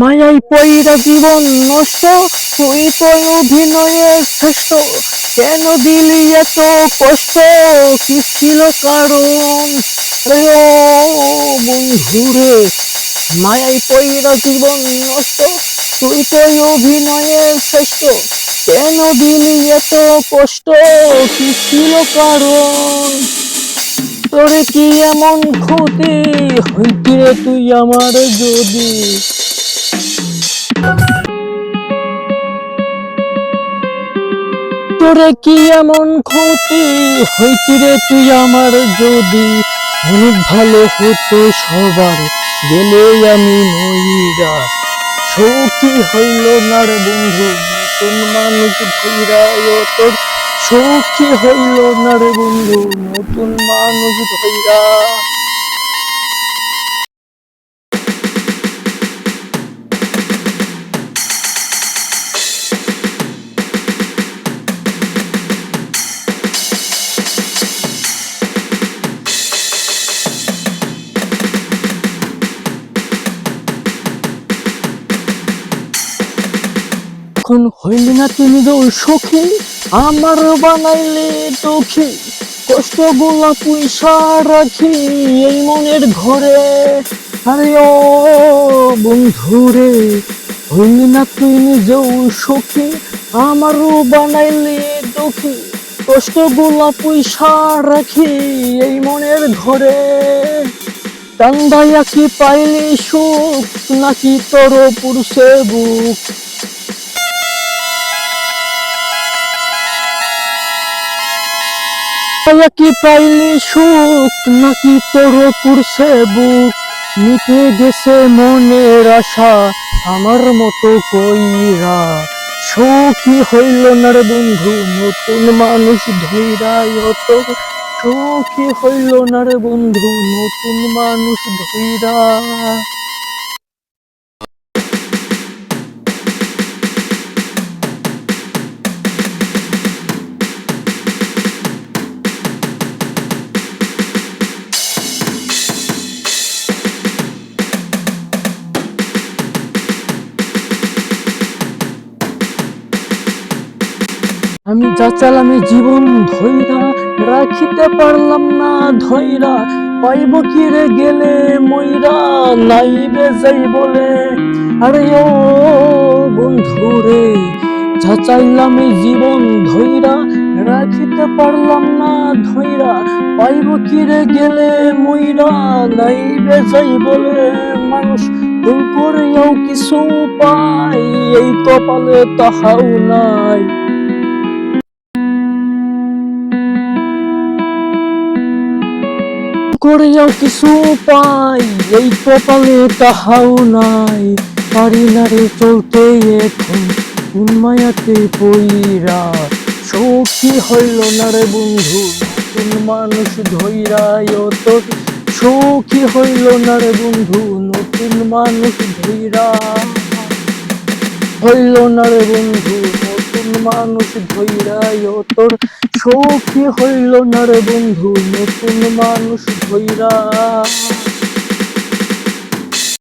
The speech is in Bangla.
মায়াই পয়রা জীবন নষ্ট, তুই তো অভিনয়ের শ্রেষ্ঠ। কেন দিলি এত কষ্ট? কি ছিল কারণ? রে ও বন্ধুরে মায়াই পয়রা জীবন নষ্ট, তুই তো অভিনয়ের শ্রেষ্ঠ। কেন দিলি এত কষ্ট? কি ছিল কারণ? তোরে কি এমন ক্ষতি? হইতে তুই আমার যদি তোরে কি এমন ক্ষতি হইতে রে তুই আমার? যদি অনেক ভালো হতো সবার, গেলে আমি ময়রা সৌখী হইল না রে বন্ধু, নতুন মানুষ ধৈরা তোর সৌখী হইল না রে বন্ধু, নতুন মানুষ ধৈরা এখন হইলি না তুমি তো সখী, আমার বানাইলে দুঃখী। কষ্ট গোলা পয়সা রাখি এই মনের ঘরে। আরে ও বন্ধুরে হইলি না তুই নিজেও সখী আমারও বানাইলে দুঃখী। কষ্ট গোলা পয়সা রাখি এই মনের ঘরে। কান্দাইয়া কি পাইলি সুখ, নাকি তোর পুরুষে বুক? কি পাইলি সুখ? নাকি তোর পুরুষে বুক? মিটে গেছে মনের আশা, আমার মতো কইরা। সখী হইল না রে বন্ধু, নতুন মানুষ ধৈরা অত। সুখী হইল না রে বন্ধু, নতুন মানুষ ধৈরা আমি যা চালামে জীবন ধৈরা রাখিতে পারলাম না ধৈরা পাইব কি রে গেলে ময়রা নাইবে যাই বলে। আরে ও বন্ধু রে, যা চাইলাম জীবন ধৈরা রাখিতে পারলাম না ধৈরা পাইব কি রে গেলে ময়রা নাইবে যাই বলে। মানুষ ভুল করেও কিছু পাই এই কপালে তাহাও নাই। করিয়াও কিছু পাই, এই কপালে তাহাও নাই। পারি না রে চলতে এখন কোন মায়াতে পইরা। সখী হইল না রে বন্ধু নতুন মানুষ ধৈরায় তোর সখী হইল না রে বন্ধু, নতুন মানুষ ধৈরা। হইল না রে বন্ধু, নতুন মানুষ ধৈরায় তোর সখী হইল না বন্ধু নতুন মানুষ ধৈরা